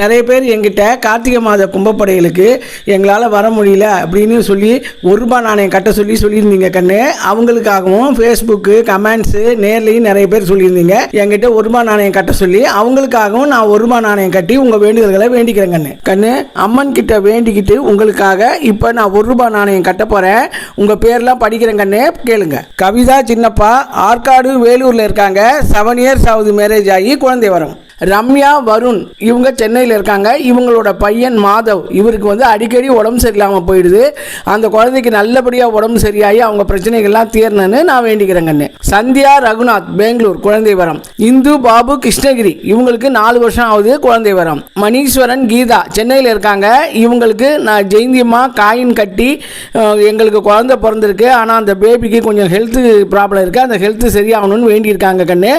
நிறைய பேர் எங்கிட்ட கார்த்திகை மாத கும்பப்படைகளுக்கு எங்களால் வர முடியல அப்படின்னு சொல்லி ஒரு ரூபா நாணயம் கட்ட சொல்லி சொல்லியிருந்தீங்க கண்ணு. அவங்களுக்காகவும் ஃபேஸ்புக்கு கமெண்ட்ஸு நேர்லையும் நிறைய பேர் சொல்லியிருந்தீங்க. எங்கிட்ட ஒரு ரூபா நாணயம் கட்ட சொல்லி அவங்களுக்காகவும் நான் ஒரு ரூபா நாணயம் கட்டி உங்கள் வேண்டுதல்களை வேண்டிக்கிறேன் கண்ணு. கண்ணு அம்மன் கிட்ட வேண்டிக்கிட்டு உங்களுக்காக இப்போ நான் ஒரு ரூபா நாணயம் கட்ட போகிறேன் உங்கள் பேர்லாம் படிக்கிறேன் கண்ணு. கேளுங்க. கவிதா சின்னப்பா ஆற்காடு வேலூரில் இருக்காங்க. செவன் இயர்ஸ் ஆகுது மேரேஜ் ஆகி குழந்தை வரும். ரம்யா வருண் இவங்க சென்னையில் இருக்காங்க. இவங்களோட பையன் மாதவ் இவருக்கு வந்து அடிக்கடி உடம்பு சரியில்லாமல் போயிடுது. அந்த குழந்தைக்கு நல்லபடியாக உடம்பு சரியாகி அவங்க பிரச்சனைகள்லாம் தீரணும்னு நான் வேண்டிக்கிறேன் கண்ணு சந்தியா ரகுநாத் பெங்களூர் குழந்தை வரம் இந்து பாபு கிருஷ்ணகிரி இவங்களுக்கு நாலு வருஷம் ஆகுது குழந்தை வரம் மணீஸ்வரன் கீதா சென்னையில் இருக்காங்க. இவங்களுக்கு நான் ஜெயந்தியம்மா காயின் கட்டி எங்களுக்கு குழந்தை பிறந்திருக்கு. ஆனால் அந்த பேபிக்கு கொஞ்சம் ஹெல்த்து ப்ராப்ளம் இருக்குது அந்த ஹெல்த்து சரியாகணும்னு வேண்டியிருக்காங்க கண்ணு.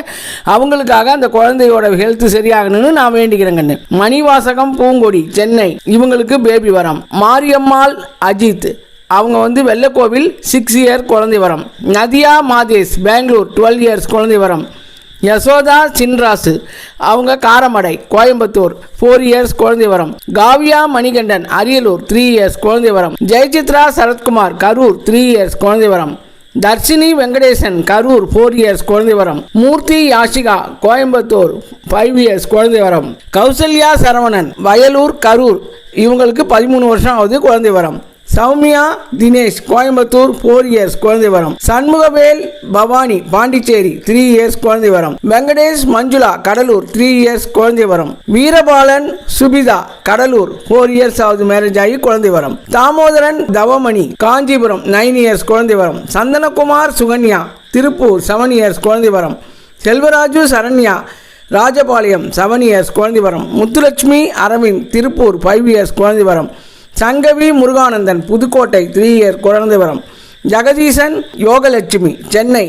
அவங்களுக்காக அந்த குழந்தையோட ஹெல்த் சரியாகணும்னு நான் வேண்டிக்கிறேன் கண்ணு. மணிவாசகம் பூங்கொடி சென்னை இவங்களுக்கு பேபி வரம். மாரியம்மாள் அஜித். அவங்க வந்து வெள்ளக்கோவில் சிக்ஸ் இயர் குழந்தை வரம். நதியா மாதேஷ் பெங்களூர் டுவெல் இயர்ஸ் குழந்தை வரம். யசோதா சின்ராசு. அவங்க காரமடை கோயம்புத்தூர் ஃபோர் இயர்ஸ் குழந்தை வரம். காவியா மணிகண்டன் அரியலூர் த்ரீ இயர்ஸ் குழந்தை வரம். ஜெயசித்ரா சரத்குமார் கரூர் த்ரீ இயர்ஸ் குழந்தை வரம். தர்ஷினி வெங்கடேசன் கரூர் ஃபோர் இயர்ஸ் குழந்தை வரம் மூர்த்தி யாஷிகா கோயம்புத்தூர் ஃபைவ் இயர்ஸ் குழந்தை வரம் கௌசல்யா சரவணன் வயலூர் கரூர். இவங்களுக்கு பதிமூணு வருஷம் ஆகுது குழந்தை வரம் சௌமியா தினேஷ் கோயம்புத்தூர் ஃபோர் இயர்ஸ் குழந்தை வரம் சண்முகவேல் பவானி பாண்டிச்சேரி த்ரீ இயர்ஸ் குழந்தை வரம் வெங்கடேஷ் மஞ்சுளா கடலூர் த்ரீ இயர்ஸ் குழந்தை வரம் வீரபாலன் சுபிதா கடலூர் ஃபோர் இயர்ஸ் ஆகுது மேரேஜ் ஆகி குழந்தை வரம் தாமோதரன் தவமணி காஞ்சிபுரம் நைன் இயர்ஸ் குழந்தை வரம் சந்தனகுமார் சுகன்யா திருப்பூர் செவன் இயர்ஸ் குழந்தை வரம் செல்வராஜு சரண்யா ராஜபாளையம் செவன் இயர்ஸ் குழந்தை வரம் முத்துலட்சுமி அரவிந்த் திருப்பூர் ஃபைவ் இயர்ஸ் குழந்தை வரம் சங்கவி முருகானந்தன் புதுக்கோட்டை த்ரீ இயர் குழந்தைவரம் ஜெகதீசன் யோகலட்சுமி சென்னை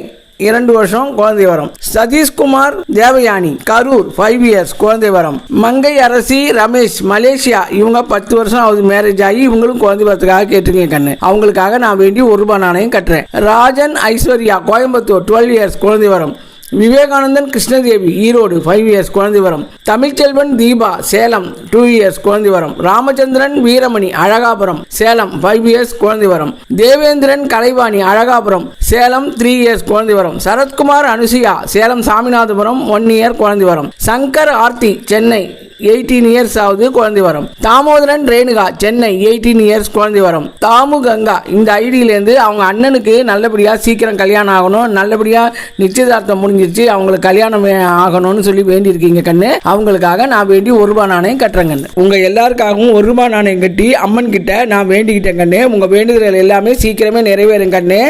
இரண்டு வருஷம் குழந்தை வரம். சதீஷ்குமார் தேவயானி கரூர் ஃபைவ் இயர்ஸ் குழந்தை வரம். மங்கை அரசி ரமேஷ் மலேசியா இவங்க பத்து வருஷம் ஆகுது மேரேஜ் ஆகி இவங்களும் குழந்தை வரத்துக்காக கேட்டிருக்கீங்க கண்ணு. அவங்களுக்காக நான் வேண்டி ஒரு ரூபாய் நாணயம் கட்டுறேன். ராஜன் ஐஸ்வர்யா கோயம்புத்தூர் டுவெல் இயர்ஸ் குழந்தை வரம். விவேகானந்தன் கிருஷ்ணதேவி ஈரோடு ஃபைவ் இயர்ஸ் குழந்தை வரம். தமிழ்ச்செல்வன் தீபா சேலம் டூ இயர்ஸ் குழந்தை வரம். ராமச்சந்திரன் வீரமணி அழகாபுரம் சேலம் ஃபைவ் இயர்ஸ் குழந்தை வரம். தேவேந்திரன் கலைவாணி அழகாபுரம் சேலம் த்ரீ இயர்ஸ் குழந்தை வரம். சரத்குமார் அனுசியா சேலம் சாமிநாதபுரம் ஒன் இயர் குழந்தை வரம். சங்கர் ஆர்த்தி சென்னை எயிட்டீன் இயர்ஸ் ஆகுது குழந்தை வரம். தாமோதரன் ரேணுகா சென்னை எயிட்டீன் இயர்ஸ் குழந்தை வரம். தாமு கங்கா இந்த ஐடியிலேருந்து அவங்க அண்ணனுக்கு நல்லபடியாக சீக்கிரம் கல்யாணம் ஆகணும். நல்லபடியாக நிச்சயதார்த்தம் முடிஞ்சிருச்சு. அவங்களுக்கு கல்யாணம் ஆகணும்னு சொல்லி வேண்டியிருக்கீங்க கண்ணு. அவங்களுக்காக நான் வேண்டி ஒரு ரூபாய் நாணயம் கட்டுறேன் கண்ணு. உங்கள் எல்லாருக்காகவும் ஒரு ரூபாய் நாணயம் கட்டி அம்மன் கிட்ட நான் வேண்டிக்கிட்டேன் கண்ணு. உங்கள் வேண்டுதல்கள் எல்லாமே சீக்கிரமே நிறைவேறும் கண்ணு.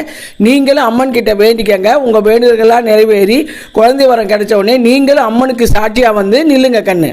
நீங்களும் அம்மன் கிட்ட வேண்டிக்கங்க. உங்கள் வேண்டுதல்கள்லாம் நிறைவேறி குழந்தை வரம் கிடைச்ச உடனே நீங்களும் அம்மனுக்கு சாட்சியாக வந்து நில்லுங்க கண்ணு.